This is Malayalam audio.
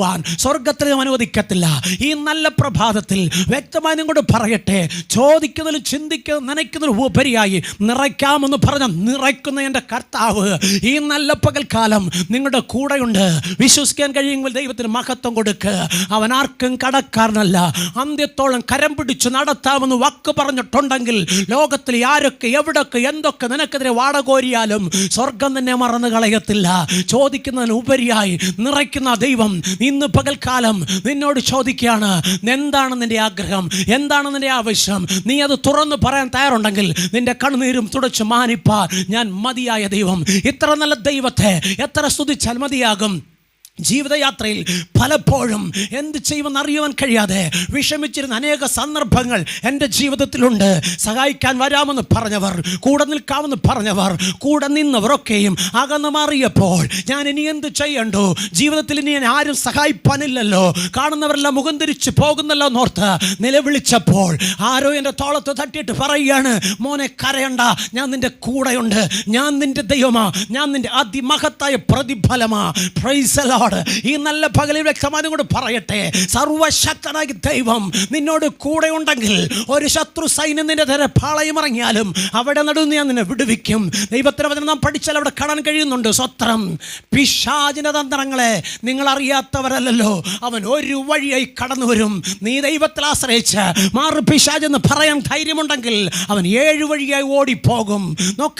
പോകുവാൻ സ്വർഗത്തിൽ അനുവദിക്കത്തില്ല. ഈ നല്ല പ്രഭാതത്തിൽ വ്യക്തമായി നിങ്ങളോട് പറയട്ടെ. ചോദിക്കുന്നതിൽ ചിന്തിക്കുന്ന നനയ്ക്കുന്നതിൽ ഉപരിയായി നിറയ്ക്കാമെന്ന് പറഞ്ഞ നിറയ്ക്കുന്ന എന്റെ കർത്താവ് ഈ നല്ല പകൽക്കാലം നിങ്ങളുടെ കൂടെയുണ്ട്. വിശ്വസിക്കാൻ കഴിയുമെങ്കിൽ ദൈവത്തിന് മഹത്വം കൊടുക്ക്. അവൻ ആർക്കും കടക്കാരനല്ല. അന്ത്യത്തോളം കരം പിടിച്ച് നടത്താമെന്ന് വാക്ക് പറഞ്ഞിട്ടുണ്ടെങ്കിൽ ലോകത്തിൽ ആരൊക്കെ എവിടൊക്കെ എന്തൊക്കെ നിനക്കെതിരെ വാടകോരിയാലും സ്വർഗം തന്നെ മറന്നു കളയത്തില്ല. ചോദിക്കുന്നതിന് ഉപരിയായി നിറയ്ക്കുന്ന ദൈവം ഇന്ന് പകൽക്കാലം നിന്നോട് ചോദിക്കുകയാണ് എന്താണ് നിന്റെ ആഗ്രഹം? എന്താണ് നിന്റെ ആവശ്യം? നീ അത് തുറന്ന് പറയാൻ തയ്യാറുണ്ടെങ്കിൽ നിന്റെ കണ്ണുനീരും തുടച്ച് മാനിപ്പാ. ഞാൻ മതിയായ ദൈവം. ഇത്ര നല്ല ദൈവത്തെ എത്ര സ്തുതിച്ചാൽ മതിയാകും? ജീവിതയാത്രയിൽ പലപ്പോഴും എന്ത് ചെയ്യുമെന്ന് അറിയുവാൻ കഴിയാതെ വിഷമിച്ചിരുന്ന അനേക സന്ദർഭങ്ങൾ എന്റെ ജീവിതത്തിലുണ്ട്. സഹായിക്കാൻ വരാമെന്ന് പറഞ്ഞവർ കൂടെ നിൽക്കാമെന്ന് പറഞ്ഞവർ കൂടെ നിന്നവരൊക്കെയും അകന്നു മാറിയപ്പോൾ ഞാൻ ഇനി എന്ത് ചെയ്യണ്ടോ? ജീവിതത്തിൽ ഇനി ഞാൻ ആരും സഹായിപ്പാനില്ലല്ലോ. കാണുന്നവരെല്ലാം മുഖം തിരിച്ച് പോകുന്നല്ലോ എന്നോർത്ത് നിലവിളിച്ചപ്പോൾ ആരോ എന്റെ തോളത്ത് തട്ടിയിട്ട് പറയുകയാണ് മോനെ കരയണ്ട ഞാൻ നിന്റെ കൂടെയുണ്ട്. ഞാൻ നിന്റെ ദൈവമാ. ഞാൻ നിന്റെ അതിമഹത്തായ പ്രതിഫലമാ. പ്രൈസ് ലോഡ് ഈ നല്ല പകലിൽ വ്യക്തമായി കൊണ്ട് പറയട്ടെ. സർവശക്തനായ ദൈവം നിന്നോട് കൂടെ ഉണ്ടെങ്കിൽ ഒരു ശത്രു സൈന്യം നിന്റെ തര പാളയം ഇറങ്ങിയാലും അവിടെ നടുന്ന് ഞാൻ നിന്നെ വിടുവിക്കും. ദൈവത്തിന് വചനം നാം പഠിച്ചാൽ അവിടെ കാണാൻ കഴിയുന്നുണ്ട്. സ്വത്രം പിശാചിന തന്ത്രങ്ങളെ നിങ്ങൾ അറിയാത്തവരല്ലല്ലോ. അവൻ ഒരു വഴിയായി കടന്നു വരും. നീ ദൈവത്തിൽ ആശ്രയിച്ച് മാറു പിശാജ് എന്ന് പറയാൻ ധൈര്യമുണ്ടെങ്കിൽ അവൻ ഏഴു വഴിയായി ഓടിപ്പോകും. നോക്ക്